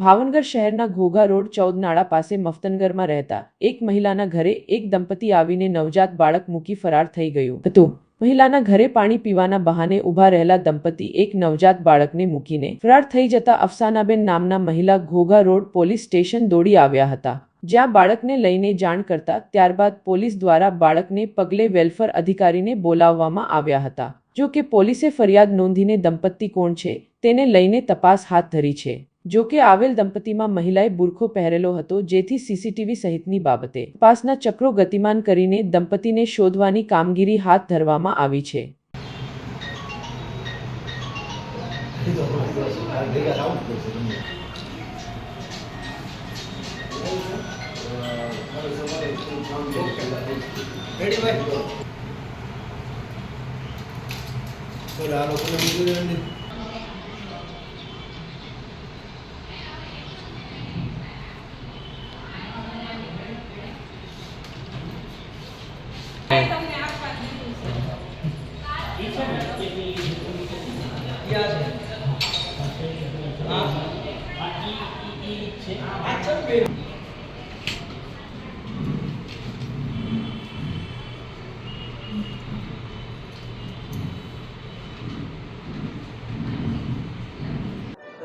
ભાવનગર શહેરના ઘોઘા રોડ ચૌદનાળા પાસે મફતનગરમાં રહેતા એક મહિલાના ઘરે એક દંપતી આવીને નવજાત બાળક મૂકી ફરાર થઈ ગયું હતું. મહિલાના ઘરે પાણી પીવાના બહાને ઊભા રહેલા દંપતી એક નવજાત બાળકને મૂકીને ફરાર થઈ જતા અફસાનાબેન નામના મહિલા ઘોઘા રોડ પોલીસ સ્ટેશન દોડી આવ્યા હતા. જ્યાં બાળકને લઈને જાણ કરતા ત્યારબાદ પોલીસ દ્વારા બાળકને પગલે વેલફેર અધિકારીને બોલાવવામાં આવ્યા હતા. જો કે પોલીસે ફરિયાદ નોંધીને દંપતી કોણ છે, તેને લઈને તપાસ હાથ ધરી છે. જો કે આવેલ દંપતીમાં મહિલાએ બુરખો પહેરેલો હતો, જેથી સીસીટીવી સહિતની બાબતે. તપાસના ચક્રો ગતિમાન કરીને દંપતીને શોધવાની કામગીરી હાથ ધરવામાં આવી છે. ભાઈ ને.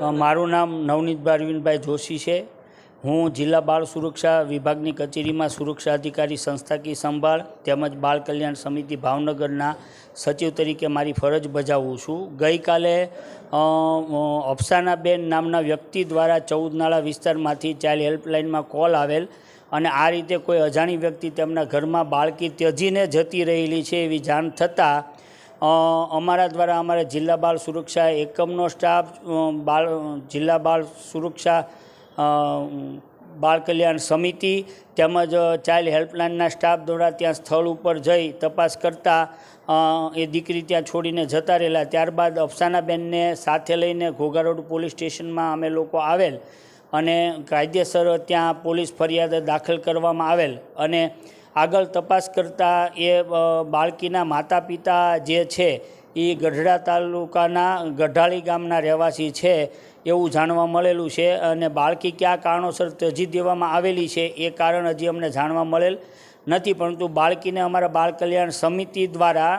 અ, મારું નામ નવનીત બારવીનભાઈ જોશી છે. હું જિલ્લા બાળ સુરક્ષા વિભાગની કચેરીમાં સુરક્ષા અધિકારી સંસ્થાકીય સંભાળ તેમજ બાળ કલ્યાણ સમિતિ ભાવનગરના સચિવ તરીકે મારી ફરજ બજાવું છું. ગઈકાલે અફસાનાબેન નામના વ્યક્તિ દ્વારા ચૌદનાળા વિસ્તારમાંથી ચાઇલ્ડ હેલ્પલાઇનમાં કોલ આવેલ અને આ રીતે કોઈ અજાણી વ્યક્તિ તેમના ઘરમાં બાળકી ત્યજીને જતી રહેલી છે એવી જાણ થતાં અમારા દ્વારા અમારા જિલ્લા બાળ સુરક્ષા એકમનો સ્ટાફ બાળ, જિલ્લા બાળ સુરક્ષા બાળ કલ્યાણ સમિતિ તેમજ ચાઇલ્ડ હેલ્પલાઇનના સ્ટાફ દ્વારા ત્યાં સ્થળ ઉપર જઈ તપાસ કરતાં એ દીકરી ત્યાં છોડીને જતા રહેલા. ત્યારબાદ અફસાનાબેનને સાથે લઈને ઘોઘા રોડ પોલીસ સ્ટેશનમાં અમે લોકો આવેલ અને કાયદેસર ત્યાં પોલીસ ફરિયાદ દાખલ કરવામાં આવેલ અને આગળ તપાસ કરતાં એ બાળકીના માતા પિતા જે છે એ ગઢડા તાલુકાના ગઢાળી ગામના રહેવાસી છે, એવું જાણવા મળેલું છે અને બાળકી કયા કારણોસર ત્યજી દેવામાં આવેલી છે એ કારણ હજી અમને જાણવા મળેલ નથી, પરંતુ બાળકીને અમારા બાળ કલ્યાણ સમિતિ દ્વારા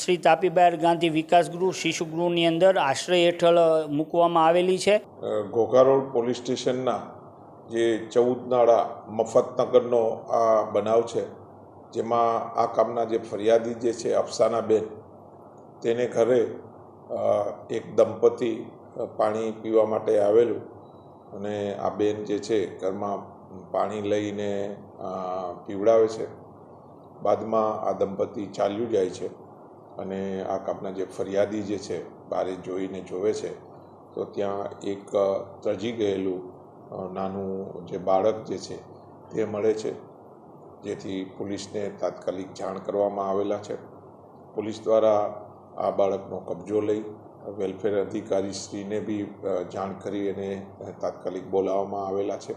શ્રી તાપીબાઈ ગાંધી વિકાસ ગૃહ શિશુ ગૃહની અંદર આશ્રય હેઠળ મૂકવામાં આવેલી છે. ઘોઘા રોડ પોલીસ સ્ટેશનના જે ચૌદનાળા મફતનગરનો આ બનાવ છે, જેમાં આ કામના જે ફરિયાદી જે છે અફસાનાબેન તેને ઘરે એક દંપતી પાણી પીવા માટે આવેલું અને આ બેન જે છે ઘરમાં પાણી લઈને પીવડાવે છે. બાદમાં આ દંપતી ચાલ્યું જાય છે અને આ કામના જે ફરિયાદી જે છે બારે જોઈને જોવે છે, તો ત્યાં એક ત્રજી ગયેલું નાનું જે બાળક જે છે તે મળે છે, જેથી પોલીસને તાત્કાલિક જાણ કરવામાં આવેલા છે. પોલીસ દ્વારા આ બાળકનો કબજો લઈ વેલફેર અધિકારી શ્રીને બી જાણ કરી અને તાત્કાલિક બોલાવવામાં આવેલા છે.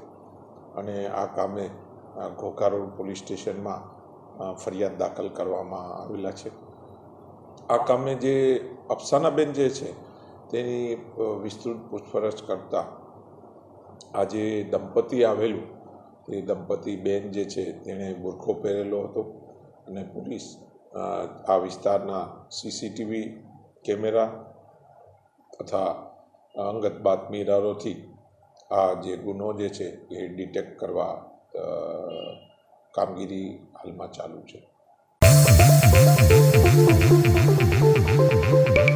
અને આ કામે અ, ઘોઘા રોડ પોલીસ સ્ટેશનમાં ફરિયાદ દાખલ કરવામાં આવેલા છે. આ કામે જે અફસાનાબેન જે છે તેની વિસ્તૃત પૂછપરછ કરતાં આ જે દંપતી આવેલું. તે દંપતી બેન જે છે તેણે બુરખો પહેરેલો હતો અને પોલીસ આ વિસ્તારના સીસીટીવી કેમેરા તથા અંગત બાતમીદારોથી આ જે ગુનો જે છે એ ડિટેક્ટ કરવા કામગીરી હાલમાં ચાલુ છે.